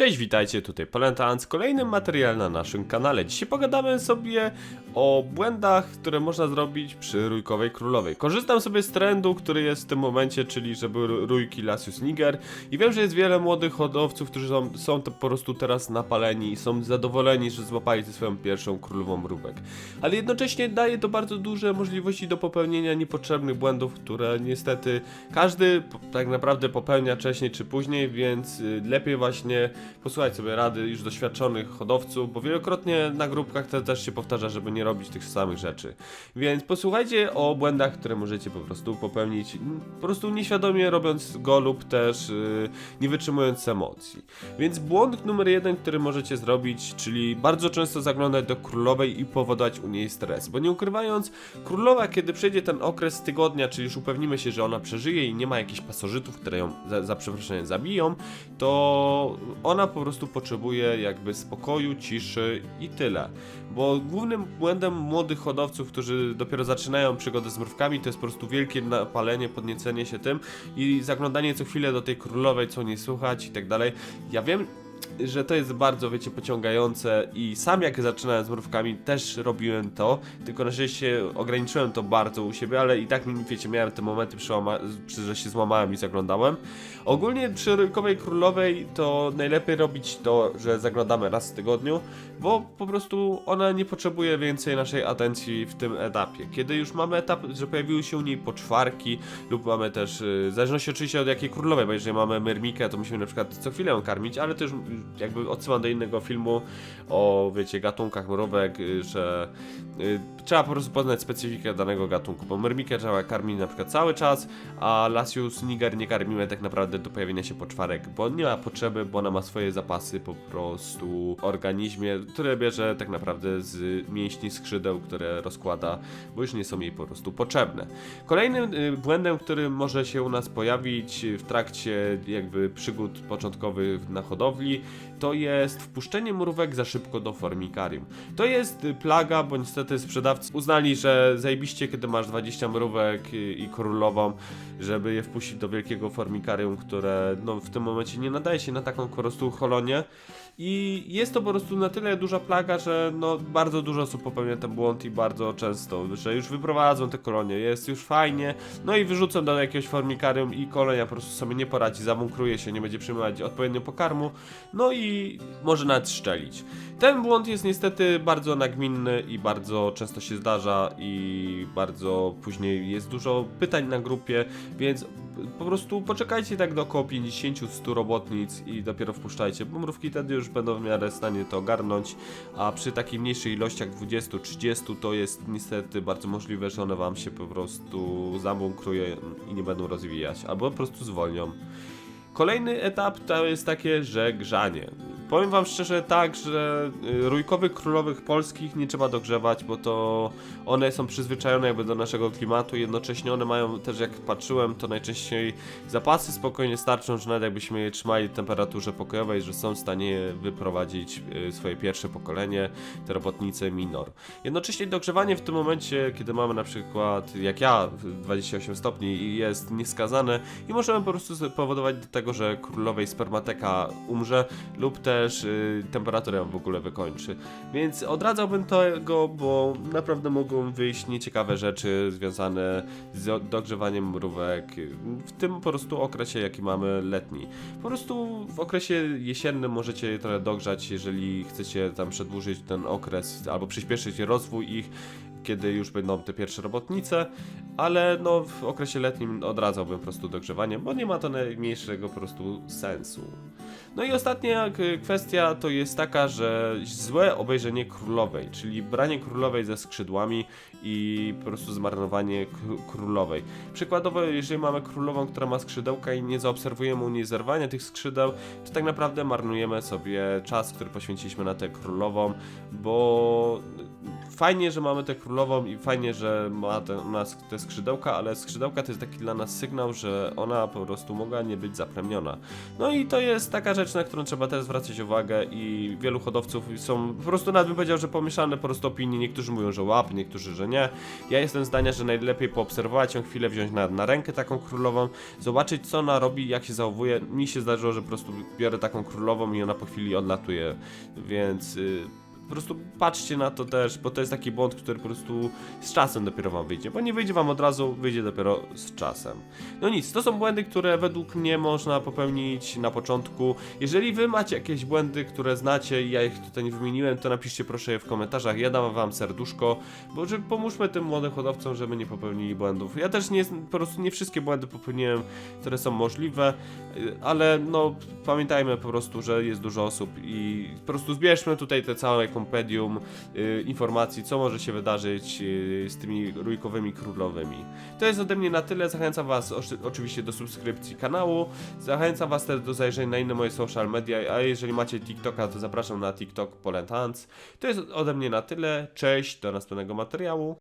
Cześć, witajcie, tutaj Polentans, kolejny materiał na naszym kanale. Dzisiaj pogadamy sobie o błędach, które można zrobić przy Rójkowej Królowej. Korzystam sobie z trendu, który jest w tym momencie, czyli żeby ró- Rójki Lasius Niger i wiem, że jest wiele młodych hodowców, którzy są, są po prostu teraz napaleni i są zadowoleni, że złapali swoją pierwszą królową mrówek. Ale jednocześnie daje to bardzo duże możliwości do popełnienia niepotrzebnych błędów, które niestety każdy tak naprawdę popełnia wcześniej czy później, więc y, lepiej właśnie posłuchać sobie rady już doświadczonych hodowców, bo wielokrotnie na grupkach to też się powtarza, żeby nie robić tych samych rzeczy. Więc posłuchajcie o błędach, które możecie po prostu popełnić, po prostu nieświadomie robiąc go lub też y, nie wytrzymując emocji. Więc błąd numer jeden, który możecie zrobić, czyli bardzo często zaglądać do królowej i powodować u niej stres, bo nie ukrywając, królowa, kiedy przejdzie ten okres tygodnia, czyli już upewnimy się, że ona przeżyje i nie ma jakichś pasożytów, które ją za, za przeproszeniem zabiją, to ona po prostu potrzebuje jakby spokoju, ciszy i tyle. Bo głównym błędem młodych hodowców, którzy dopiero zaczynają przygodę z mrówkami, to jest po prostu wielkie napalenie, podniecenie się tym i zaglądanie co chwilę do tej królowej, co nie słuchać i tak dalej. Ja wiem, że to jest bardzo, wiecie, pociągające i sam jak zaczynałem z mrówkami też robiłem to, tylko na szczęście ograniczyłem to bardzo u siebie, ale i tak, wiecie, miałem te momenty, że się złamałem i zaglądałem. Ogólnie przy Rynkowej Królowej to najlepiej robić to, że zaglądamy raz w tygodniu, bo po prostu ona nie potrzebuje więcej naszej atencji w tym etapie. Kiedy już mamy etap, że pojawiły się u niej poczwarki lub mamy też, y, w zależności oczywiście od jakiej królowej, bo jeżeli mamy mermikę, to musimy na przykład co chwilę ją karmić, ale też y, jakby odsyłam do innego filmu o, wiecie, gatunkach mrówek, y, że y, trzeba po prostu poznać specyfikę danego gatunku, bo mermikę trzeba karmić na przykład cały czas, a Lasius niger nie karmimy tak naprawdę do pojawienia się poczwarek, bo nie ma potrzeby, bo ona ma swoje zapasy po prostu w organizmie, które bierze tak naprawdę z mięśni skrzydeł, które rozkłada, bo już nie są jej po prostu potrzebne. Kolejnym y, błędem, który może się u nas pojawić w trakcie jakby przygód początkowych na hodowli, to jest wpuszczenie mrówek za szybko do formikarium. To jest y, plaga, bo niestety sprzedawcy uznali, że zajebiście, kiedy masz 20 mrówek y, i królową, żeby je wpuścić do wielkiego formikarium, które no, w tym momencie nie nadaje się na taką po prostu kolonię. I jest to po prostu na tyle duża plaga, że no, bardzo dużo osób popełnia ten błąd i bardzo często, że już wyprowadzą te kolonie, jest już fajnie, no i wyrzucą do jakiegoś formikarium i kolonia po prostu sobie nie poradzi, zawąkruje się, nie będzie przyjmować odpowiednio pokarmu, no i może nawet szczelić. Ten błąd jest niestety bardzo nagminny i bardzo często się zdarza i bardzo później jest dużo pytań na grupie, więc po prostu poczekajcie tak do około 50-100 robotnic i dopiero wpuszczajcie, bo mrówki wtedy już będą w miarę w stanie to ogarnąć, a przy takiej mniejszej ilościach 20-30 to jest niestety bardzo możliwe, że one wam się po prostu zabunkrują i nie będą rozwijać, albo po prostu zwolnią. Kolejny etap to jest takie, że grzanie. Powiem wam szczerze tak, że y, rójkowych królowych polskich nie trzeba dogrzewać, bo to one są przyzwyczajone jakby do naszego klimatu, jednocześnie one mają też jak patrzyłem, to najczęściej zapasy spokojnie starczą, że nawet jakbyśmy je trzymali w temperaturze pokojowej, że są w stanie wyprowadzić y, swoje pierwsze pokolenie, te robotnice minor. Jednocześnie dogrzewanie w tym momencie, kiedy mamy na przykład, jak ja, 28 stopni jest nieskazane i możemy po prostu spowodować do tego, że królowej spermateka umrze lub też y, temperatura ją w ogóle wykończy. Więc odradzałbym tego, bo naprawdę mogą wyjść nieciekawe rzeczy związane z dogrzewaniem mrówek w tym po prostu okresie, jaki mamy letni. Po prostu w okresie jesiennym możecie trochę dogrzać, jeżeli chcecie tam przedłużyć ten okres albo przyspieszyć rozwój ich, kiedy już będą te pierwsze robotnice, ale no w okresie letnim odradzałbym po prostu dogrzewanie, bo nie ma to najmniejszego po prostu sensu. No i ostatnia kwestia to jest taka, że złe obejrzenie królowej, czyli branie królowej ze skrzydłami i po prostu zmarnowanie królowej. Przykładowo, jeżeli mamy królową, która ma skrzydełka i nie zaobserwujemy u niej zerwania tych skrzydeł, to tak naprawdę marnujemy sobie czas, który poświęciliśmy na tę królową, bo fajnie, że mamy tę królową i fajnie, że ma te, ma te skrzydełka, ale skrzydełka to jest taki dla nas sygnał, że ona po prostu mogła nie być zaplemiona. No i to jest taka rzecz, na którą trzeba też zwracać uwagę i wielu hodowców są po prostu nawet bym powiedział, że pomieszane po prostu opinie. Niektórzy mówią, że łap, niektórzy, że nie. Ja jestem zdania, że najlepiej poobserwować ją chwilę, wziąć na, na rękę taką królową, zobaczyć co ona robi, jak się zachowuje. Mi się zdarzyło, że po prostu biorę taką królową i ona po chwili odlatuje, więc... y, po prostu patrzcie na to też, bo to jest taki błąd, który po prostu z czasem dopiero wam wyjdzie, bo nie wyjdzie wam od razu, wyjdzie dopiero z czasem. No nic, to są błędy, które według mnie można popełnić na początku. Jeżeli wy macie jakieś błędy, które znacie i ja ich tutaj nie wymieniłem, to napiszcie proszę je w komentarzach, ja dam wam serduszko, bo żeby pomóżmy tym młodym hodowcom, żeby nie popełnili błędów. Ja też nie, po prostu nie wszystkie błędy popełniłem, które są możliwe, ale no pamiętajmy po prostu, że jest dużo osób i po prostu zbierzmy tutaj te całe kompedium y, informacji, co może się wydarzyć y, z tymi rójkowymi królowymi. To jest ode mnie na tyle. Zachęcam Was oczy- oczywiście do subskrypcji kanału. Zachęcam Was też do zajrzenia na inne moje social media. A jeżeli macie TikToka, to zapraszam na TikTok Polent Hans. To jest ode mnie na tyle. Cześć, do następnego materiału.